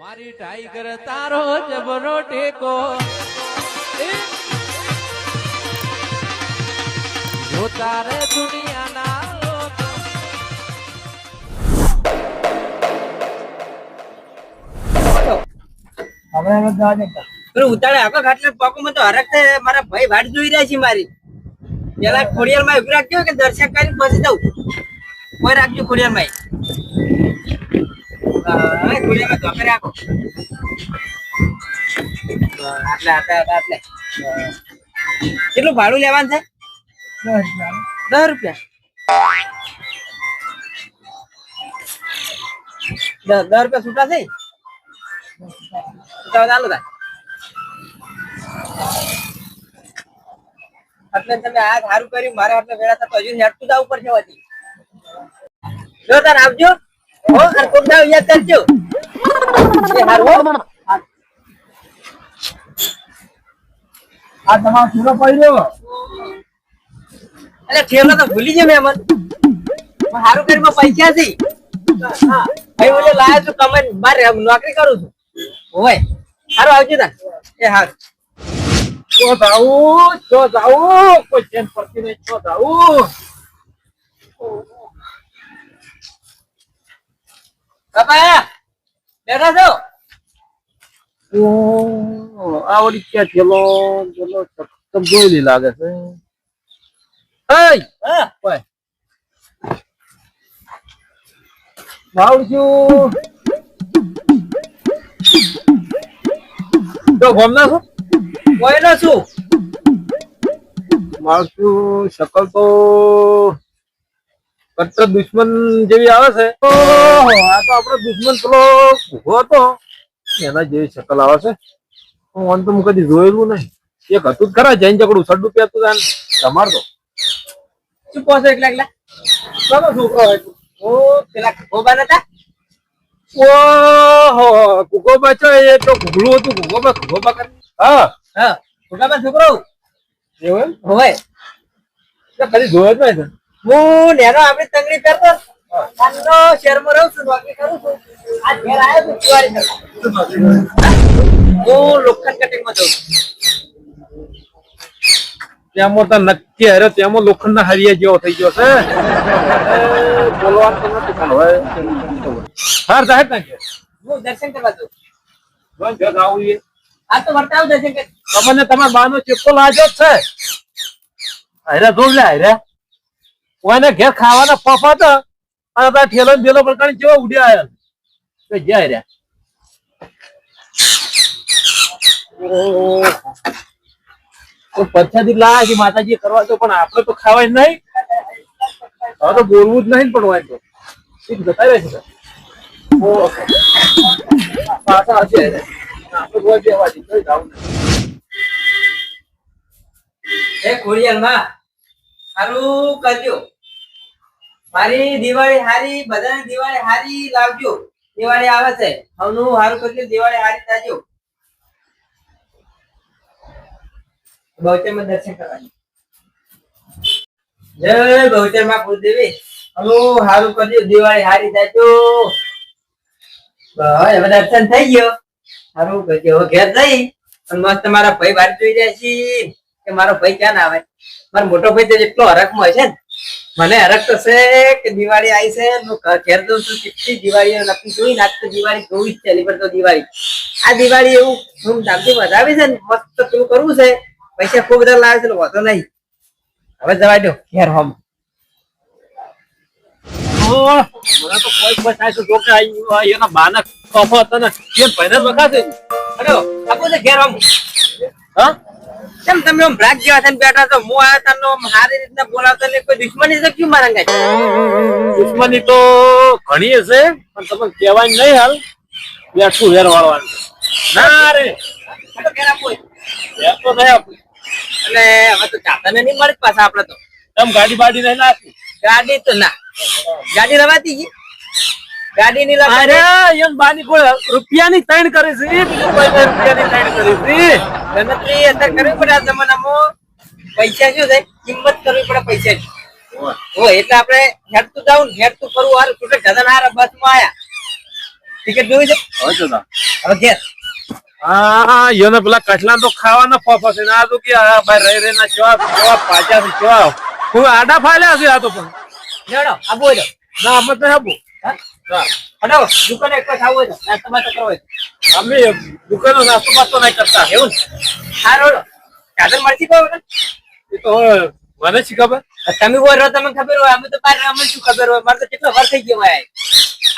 મારી ટાઈગર તારો જબરો ટેકો. જો તારે દુનિયાના તો હરખ છે મારા ભાઈ વાટ જોઈ રહ્યા છે મારી. પેલા ખોડિયાર માં રાખજો કે દર્શન કરીને પછી દઉં કોઈ રાખજો ખોડિયાર માં કેટલું ભાડું લેવાનું છે? દસ રૂપિયા. દસ રૂપિયા છૂટા છે ચાલો થાય. તમે આ સારું કર્યું, મારે આટલે વેળા થતો હજુ હેઠું જવું પડશે વધી જો તાર આવજો. હો અને કોક યાદ કરજો એ હારું આ તમારો પૂરો પડ્યો. એટલે ઠેલો તો ભૂલી ગયો મેં, મન. હારું કર્યું પૈસા છે હા. ભાઈ ઓલે લાયા છું કમાઈને બાર નોકરી કરું છું. હોય હારું, આવજો તાર. એ હારું. ચો જાઉં ચો જાવું કોઈ ચેન પડતી નહીં ચો જાવું બાપા બેઠા છો? આવડી ક્યાં થેલો પેલો ચકચક જોયેલી લાગે છે. ભાવડ્યું. તો ગોમના છો? કોઈનો છું? મારું શકલ તો કટ્ટર દુશ્મન જેવી આવે છે. આ તો આપણો દુશ્મન પેલો ઊભો હતો. એના જેવી શકલ આવે છે. હું આમ તો હું કદી જોયેલું નહીં. એક હતું જ ખરા જૈન ચકડું સડ્ડું પહેરતું હતા ને રમાડતો શું કહો છો એકલા એકલા? ચાલો છોકરો હોય તું. ઓ પેલા ખોબા નતા? ઓહો કુકોબા છો એ તો ઘૂઘલું હતું. કુકોબા કુકોબા કરી. હા. હા કુકોબા છોકરો? એવું હોય. કદી જોયો જ નહીં હું નેનો આપણી તંગડી પહેરતો ઠંડો શહેરમાં રહું છું નોકરી કરું છું. આ ઘેર આવ્યો છું દિવાળી હું લોખંડ કટિંગમાં જઉં છું. ત્યાંમાં તો નક્કી અરે ત્યાંમાં લોખંડ ના હરિયા જેવો થઈ ગયો છે. બોલવાનું તો નથી પણ હવે હાર જાય ને હું દર્શન કરવા જઉં. જોન જો આવું એ આ તો વર્તાવ દર્શન તમને તમારા બાનો ચેપો લાજો જ છે. હારે જોડ લે હારે. કોઈને ઘેર ખાવાના પફા હતા અને તાર ઠેલો ને બેલો પ્રકારની જેવા ઉડ્યા આયા તો જ્યાં રહ્યા તો પછાથી લાયા છે માતાજી કરવા તો પણ આપણે તો ખાવાય નહીં હવે તો બોલવું જ નહીં પણ હોય તો જતા રહે છે. પાછા હશે. આપણે કોઈ બેવા દી, કોઈ નહીં. એ ખોડિયાલમાં સારું કરજો. મારી દિવાળી હારી, બધાને દિવાળી હારી લાવજો. દિવાળી આવે છે. હવનું સારું કરજો, દિવાળી હારી થાજો. બહુચરમાં દર્શન કરવાની. જય બહુચરમાં કુળદેવી. હવનું સારું કરજો, દિવાળી હારી થાજો. હવે દર્શન થઈ ગયો. સારું કરજો ઘેર જઈ. મસ્ત મારા ભાઈ બાર જોઈ જાય છીએ કે મારો ભાઈ ક્યાં ના આવે? મારો મોટો ભાઈ તો જેટલો હરખમાં છે ને, મને હરક તો છે કે દિવાળી આવી છે હું ઘેર તો છું, કેટલી દિવાળી નક્કી જોઈ ને આજ તો દિવાળી જોવી જ છે, એની તો દિવાળી. આ દિવાળી એવું ધૂમધામથી વધાવી છે ને, મસ્ત પેલું કરવું છે, પૈસા ખૂબ બધા લાવે છે એટલે નહીં. હવે જવા દો ઘેર હોમ. એના બાના કફો હતા ને, એ જ વખાશે. અરે આપો ઘેર હોમ. હા? કેમ તમે આમ ભ્રાગ જેવા થઈને બેઠા છો? હું આ તમને સારી રીતના બોલાવતો ને કોઈ દુશ્મની છે કેમ મારા દુશ્મની તો ઘણી હશે પણ તમને કહેવાય નહીં હાલ. બેઠું વેર વાળવાનું ના રે. તો તો નહીં એટલે હવે તો ચાતાને નહીં મળે પાછા આપડે તો? તમ ગાડી બાડી નહીં નાખી. ગાડી તો ના. ગાડી રવાતી ગઈ? ગાડી ની અરે એમ બાની કોઈ રૂપિયાની ત્રણ કરે છે. બીજું કોઈ રૂપિયાની ત્રણ કરે છે. ગણતરી અત્યારે કરવી પડે આ જમાનામાં. પૈસા શું છે કિંમત કરવી પડે પૈસાની. ઓ એટલે આપણે હેડતું જાવ ને હેડતું ફરવું હારું છૂટે બસમાં આયા. ટિકિટ જોઈ છે? હવે ના. હવે ઘેર. હા યોને પેલા કઠલા તો ખાવાના ફોફા છે. ને તો કે આ ભાઈ રહી ના કેવા કેવા પાછા કેવા હું આડા ફાલ્યા છે આ તો પણ. આબુ હોય ના આમ જ નહીં આપું હા? હા. હટાવો દુકાને એક ખાવું હોય નાસ્તો બાસ્તો કરવો હોય તો. અમે દુકાનો નાસ્તો બાસ્તો નહીં કરતા એવું ને? હારો હળો કહો એ તો મને શું ખબર? તમે બોલ રહો તમને ખબર હોય અમે તો બાર અમને શું ખબર હોય? મારે તો કેટલો વાર થઈ ગયો હોય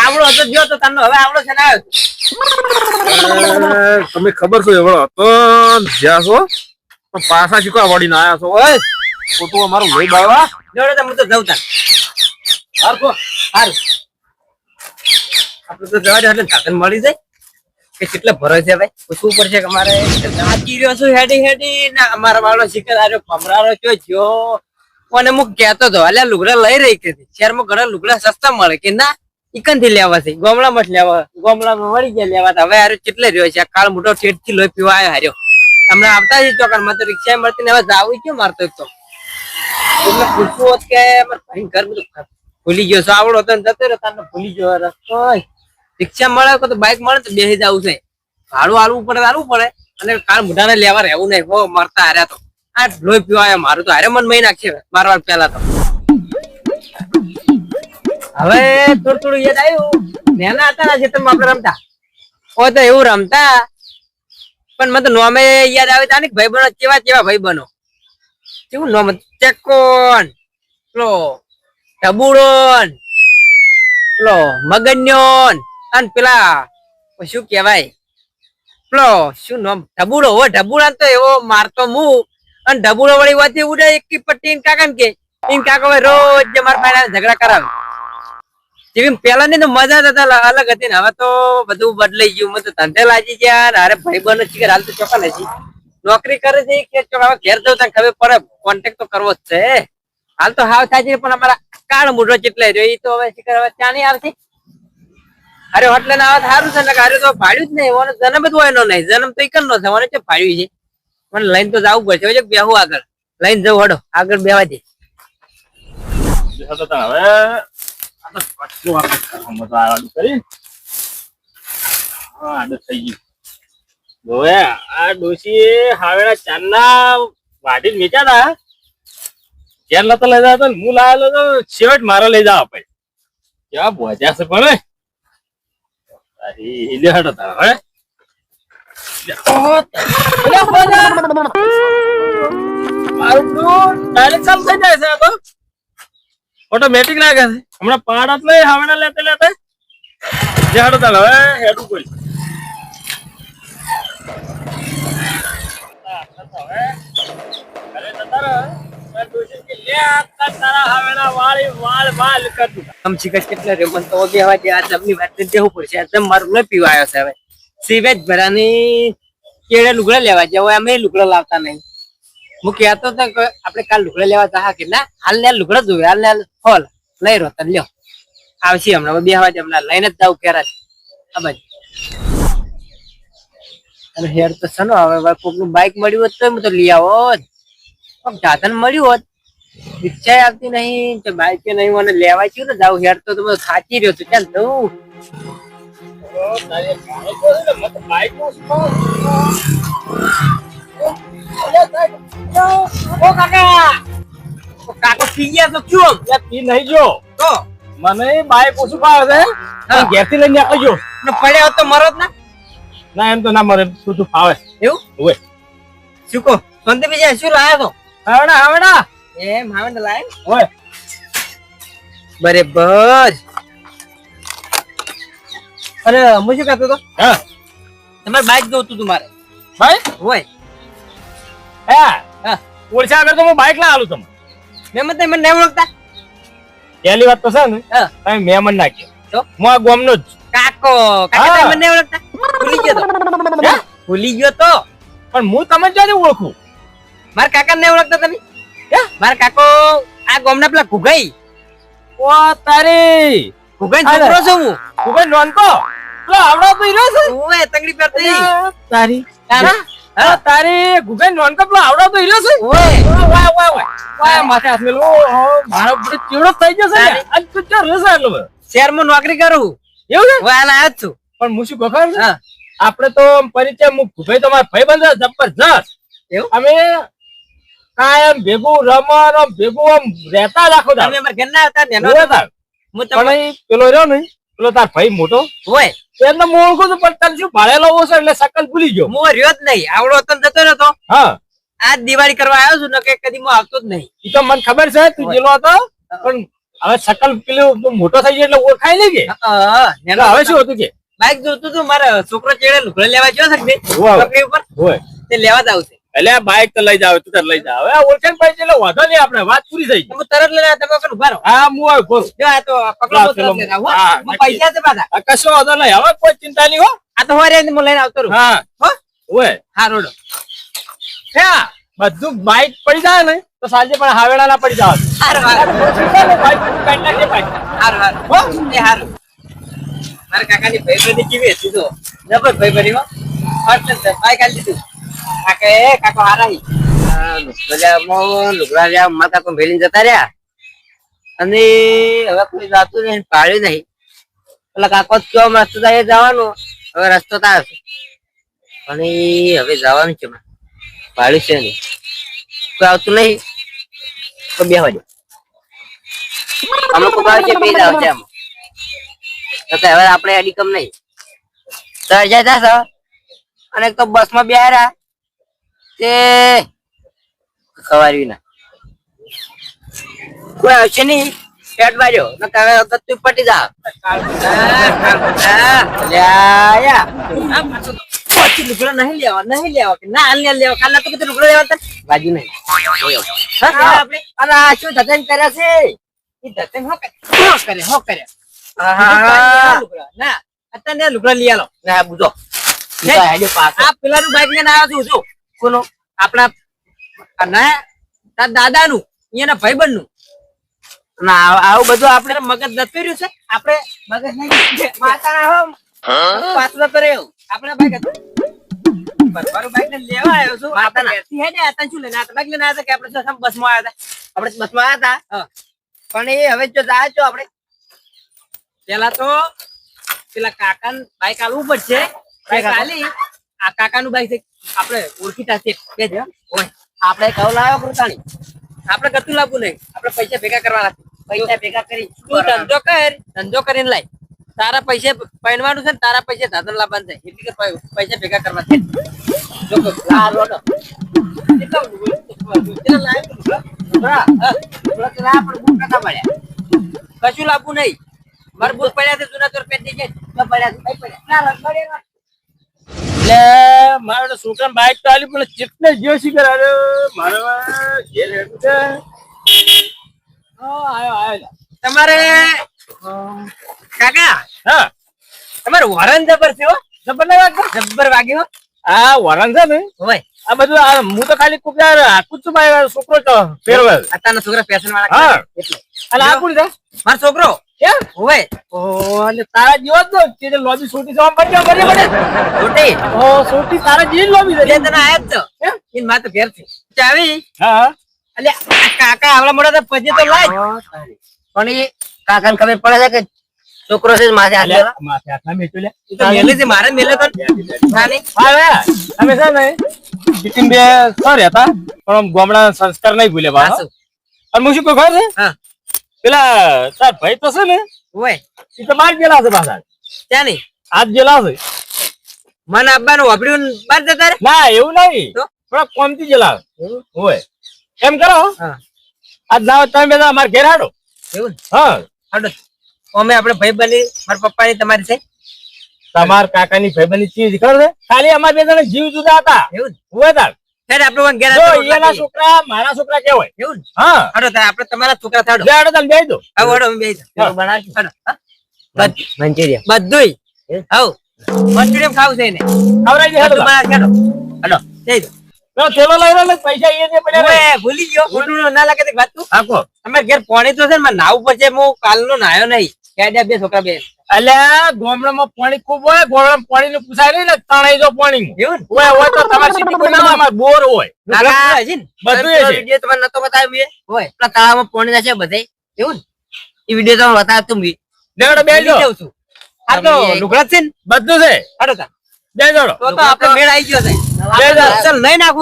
આવડો હતો ગયો તો તમને હવે આવડો છે ને આવ્યો તમે ખબર છો એવડો તો જ્યાં છો? પણ પાછા શીખવા વળીને આવ્યા છો ઓય! ખોટું અમારું લઈ બાવા જોડે તો હું તો જઉં તાન હાર કો. સારું આપણે તો જવા દે, એટલે સાધન મળી જાય. કે કેટલા ભરોસે છે ભાઈ? પૂછવું પડશે કે અમારે નાચી રહ્યો છું, હેડી હેડી? ના, અમારા વાળો શિખર આર્યો ભમરારો ચો જો અને હું કહેતો હતો અલ્યા લુગડા લઈ રહી કે શહેરમાં ઘણા લુગડા સસ્તા મળે કે ના? ઇકનથી લેવા છે, ગોમડામાં જ લેવા, ગોમડામાં મળી ગયા લેવા હવે હારે કેટલે રહ્યો છે? કાળ મોટો ઠેઠથી લોહી પીવા આવ્યો હાર્યો હમણાં આવતા જ ચોકરમાં તો રિક્ષા મળતી ને હવે જાવું કેમ મારતો તો? એટલે પૂછવું હોત કે ઘર બધું ભૂલી ગયો. આવડો હતો જતો રહ્યો તને ભૂલી ગયો. રસ્તો રિક્ષા મળે તો બાઈક મળે તો બેસી જવું છે. ભાડું હાલવું પડે હાલવું પડે. અને કાલ મોઢાને લેવા રહેવું નહીં. હો, મરતા હાર્યા તો. આ લોહી પીવા મારું તો હારે મન મહી નાખશે. મારવા પેલા તો. હવે થોડું થોડું યાદ આવ્યું. નેના હતા ને ચેતનમાં આપણે રમતા? ઓ, તો એવું રમતા. પણ મને તો નોમે યાદ આવે તા ને ભાઈ બનો કેવા કેવા ભાઈ બનો કેવું નોમ? ચેકોન પેલો ટબુડોન પેલો, મગન્યોન. અને પેલા શું કેવાય પેલો, શું નામ? ઢબુડો હો ઢબુડા તો એવો મારતો હું અને ઢબુડો વળી વાતી ઉડે એક પટ્ટી ઈન કાકા કે ઈન કાકા ભાઈ રોજ મારા ભાઈ ઝઘડા કરાવે. જેવી પેલા ની તો મજા હતા અલગ હતી ને હવે તો બધું બદલાઈ ગયું. મને તો ધંધે લાગી ગયા અરે ભાઈ બનો છે હાલ તો ચોક્કસ નથી. નોકરી કરે છે કે હવે ઘેર જવું તને ખબર પડે કોન્ટેક્ટ તો કરવો જ છે. હાલ તો હાવ થાય છે, પણ અમારા કાળ મૂઢો ચેટલે રહ્યો? એ તો હવે શીખર હવે ત્યાં નહીં આવશે. અરે હોટલે ના આવે સારું છે અરે તો ફાડ્યું જ નહીં એનો જન્મ જ હોય એનો નહીં. જન્મ તો એક નો છે મને છે ફાડ્યું છે? મને લઈને તો જવું પડશે હવે બેહું આગળ? લઈને જવું હડો, આગળ બેવા દે. હવે. આ ડોશી હાવેડા ચાંદના વાઢી વેચ્યા હતા ઘેર લઈ જતો હું લાવેલો તો છેવટ મારે લઈ જવા ભાઈ ક્યાં ભોજ્યા છે પણ તારી લે હટો તારા હવે ઓટોમેટિક લાગે છે હમણાં પાડત લઈ હવે લેતે લેતે. જે હડો તાલ હવે હેડું કોઈ તો હવે કેળે લેવા જાય અમે લુગડા લાવતા કાલ લુગડા લેવા જા કે ના હાલ ને લુગડા જોવે હાલ ને હોલ લઈ રહ્યો તને, લ્યો. આવશે હમણાં બે વાગે હમણાં લઈને જ જાવ કેરા હેર તો સનો હવે કોકનું બાઇક મળ્યું હોત તો તો લઈ આવો કોક સાધન મળ્યું હોત. રિક્ષા આવતી નહીં તો બાઈક નહીં મને લેવા ગયું ને જાવ હેર તો તમે ખાચી રહ્યો છો. ચાલ જવું ઓ કાકા ઓ કાકો પી ગયા તો ક્યું પી નહીં જો. તો? મને બાઈક ઓછું ભાવે છે. ઘેરથી લઈને આવજો. પડ્યા હોત તો મરો જ ના? ના એમ તો ના મરે શું તું ફાવે. એવું? હોય શું કહો? સંતે બીજા શું લાયા તો હાવડા આવડા એમ હાવે ને લાય. ઓય. બરેબર. અરે હું શું કહેતો હતો? હા. તમારે બાઇક જોતું તું મારે ભાઈ હોય. હે? હા. ઓળખા આગળ તો હું બાઈક ના આલું તમે મેં મને મને નહીં ઓળખતા. પહેલી વાત તો છે ને હા. તમે મેમન નાખ્યો તો? હું આ ગોમનો જ કાકો. કાકા તમે મને નહીં ઓળખતા? ભૂલી ગયો તો. ભૂલી ગયો તો. પણ હું તમને જ ઓળખું? મારા કાકા ને ઓળખતા તમે? મારા કાકો આ ગામના પેલા ઘુગાઈ ઓ તારી! ઘુગાઈ છોકરો છું હું. ઘુગાઈ નોનકો? નોનતો આવડો તો ઈરો છે ઓય તંગડી પરતી. તારી! તારા? હા? તારી! નોનતો પેલો આવડો તો હીરો છે વાય વાય વાય વાય માથે હાથ મેલો. મારો બધો ચીવડો થઈ જશે ને. આજ તો બધો? શહેરમાં નોકરી કરું એવું છે? આના આજ છું. પણ હું શું ખબર આપણે તો પરિચય હું ભાઈ તો મારા ભાઈબંધ છે, જબરજસ્ત એવું? અમે કાયમ ભેગું રમણ આમ ભેગું આમ રહેતા જ આખો દાડો. અમારા ઘરના હતા ને એનો હોય હું પણ તમને પેલો રહ્યો ને પેલો તાર ભાઈ મોટો. હોય. એમને હું ઓળખું છું પણ તને શું ભાડે લાવો છો એટલે સકલ ભૂલી ગયો. હું રહ્યો જ નહીં. આવડો હતો જતો રહ્યો હા. આ દિવાળી કરવા આવ્યો છું ને કે કદી હું આવતો જ નહીં. એ તો મને ખબર છે તું. જેલો હતો પણ હવે શકલ પેલું મોટો થઈ ગયો એટલે ઓળખાય નહીં કે? હવે શું હતું કે? બાઈક જોતું તું મારા છોકરો ચેડે લુગડે લેવા ગયો છે ઉપર? હોય તે લેવા જ આવશે. એટલે બાઈક તો લઈ જાવ તું તાર લઈ જાવ હવે ઓળખાણ પાઈ એટલે વાંધો નહીં આપણે વાત પૂરી થઈ ગઈ. તરત લઈને તમે પણ ઊભા રહો. હા હું આવ્યો બોસ જો આ તો પકડો હું પૈસા છે પાછા. કશો વાંધો નહીં. હવે કોઈ ચિંતા નહીં હો. આ તો હોરે હું લઈને આવતો રહું. હા. હો? ઓય. હા રોડો. હા બધું બાઈક પડી જાય ને તો સાંજે પણ હાવેડા ના પડી જાવ હાર હાર. બાઈક કાઢી બાઈક. હાર હાર. હો? એ હાર. મારા કાકાની ભાઈબંધી કેવી હતી તો જબર ભાઈબંધી હો. ફર્સ્ટ બાઈક ભાઈ કાઢી દીધું. કાકા, કાકો હારા લુગડા મારા કાકો ભેલીને જતા રહ્યા. અને હવે કોઈ જાતું નહીં પાડ્યું નહીં. પેલા કાકો કયો રસ્તો થાય જવાનું. હવે રસ્તો તાર અને હવે જવાનું છે પાડ્યું છે નહીં. કોઈ આવતું નહીં, તો બે વાગે. હમણાં કોઈ છે બે જ આવશે આમ. તો હવે આપણે અડી કમ નહીં. સર જાય અને તો બસમાં બેહારા તે ખવાર્યું ના. કોઈ આવશે નહીં. પેટ બાજ્યો તમે તો પટી જા લુગડો નહીં લેવા નહીં લેવા કે ના હાલ લેવા. કાલ તો કીધું લુગડો લેવા બાજુ નહીં. અને આ શું ધતન કર્યા છે? ઈ ધતન હો કરે. હો કરે ના અત્યારે લુગડા લઈ આલો. ના બુજો આ પેલાનું બાઈક લઈને આવ્યો છું જો કોનો? આપણા ના તાર દાદાનું એના ભાઈબંધનું. ના આવું બધું આપણે મગજ નથી રહ્યું છે. આપણે મગજ નહીં હો. તો રહ્યું. આપણે બાઈક લેવા આવ્યો છું. આપણે હતા શું લઈને હતા? બાઈક લઈને કે આપણે આવ્યા હતા. આપણે બસમાં આવ્યા હતા. પણ એ હવે જો જાય છો આપણે. પેલા તો પેલા કાકા બાઈક આલવું પડશે. બાઈક આલી. આ કાકાનું બાઈક છે આપણે ઓળખીતા છે કે છે ઓય આપણે કવ લાવ્યો કૃતાણી આપણે ગતું લાવવું નહીં આપણે પૈસા ભેગા કરવાના છે. પૈસા ભેગા કરી. તું ધંધો કર ધંધો કરીને લાય. તારા પૈસે પહેરવાનું છે ને તારા પૈસે ધાધન લાવવાનું છે. એટલી કે પૈ- પૈસા ભેગા કરવા છે. જો કે આ રોડો કેટલા કેટલા લાવ્યો તું? હા, હા. થોડા તો લાવ્યા પણ બૂટ નતા પડ્યા. કશું લાવવું નહીં. મારે બૂટ પડ્યા છે જૂના ચોર પેટ છે ન પડ્યા છે, નહીં પડ્યા. ના રખડે ના. એટલે મારે છોકરા બાઈક તો આલી પણ ચેટલે જો શી કરે? અરે મારે હેઠું છે. આયો આયો. તમારે કાકા હા. તમારે વરણ જબર છે હો? જબર લાગ્યો જબર વાગ્યો આ વરણ છે ને. હોય. આ બધું આ હું તો ખાલી કુક હાકું જ છું મારો છોકરો તો ફેરવે અત્યારના છોકરા પેશન વાળા હા. એટલે. અને આ કોણ છે. મારો છોકરો ઓહો, એટલે તારા જેવો જ ને લોબી સોટી જવા પડ્યો પડ્યો પડે છોટી ઓ સોટી તારા જેવી લોબી છે. તને આયા તો? એની માં તો ઘેર છે. ચાવી. હા. એટલે કાકા આવડા મોડા તો પછી તો લાય. પણ એ કાકાને ખબર પડે છે કે છોકરો છે માથે તો મેલે છે મારે મેલે તો ના. હા અમે છે ને બે સર હતા પણ ગામડા સંસ્કાર નહીં ભૂલે બા અને હું શું કહું ખબર છે? હા. પેલા તાર ભાઈ તો છે ને ઓય. એ તો માર ગયેલા છે પાછા. ત્યાં નહીં આજ ગયેલા છે. મને અબ્બા નું ને બાર જતા ના એવું નહીં? થોડા કોમથી ગયેલા ઓય. હોય એમ કરો હા. આજ જાઓ તમે બધા અમારા ઘેર હાડો એવું ને? હા. હાડો અમે આપણે ભાઈ બની મારા પપ્પાની તમારી છે. તમાર કાકાની બની ચીજ ખબર છે? ખાલી અમાર બે જણા જીવ જુદા હતા. એવું હોય તાર. ત્યારે આપણે પણ ગેરા જો એના છોકરા મારા છોકરા ખાઈએ. એવું ને હા. હડો તારે આપણે તમારા છોકરા થાડો બે હડો તમે બેસી દો હવે હડો અમે બેસી હા. બનાવશું હા? મંચુરિયન. બધુંય. મંચુરિયન ખાવું છે એને. ખવડાવી દે હડો હાડો બનાવી હડો હાડો જઈ દો. થેલો લઈ પૈસા એ જે પડ્યા ભૂલી ગયો. ખોટું ના લાગે વાત તું. હાકો અમે ઘેર પોણી તો છે ને નાવ પડશે હું કાલનો નાયો નહીં. બે છોકરા બે અલ્યા ગોમડામાં પાણી ખૂબ હોય ગોમડામાં પાણી નું પૂછાય નહીં ને તણાઈ જો પાણી. હોય તો તમારે સિટી બોર હોય. બધું છે નતો બતાવ્યું? મેં પાણી ના છે બધે. એવું ને? એ વીડિયો તમે બતાવ તું બી બે જાઉં બધું છે. બે જોડો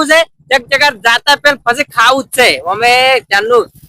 છે. એક જગ્યા જાતા પેલ પછી ખાવું જ છે. અમે ત્યાંનું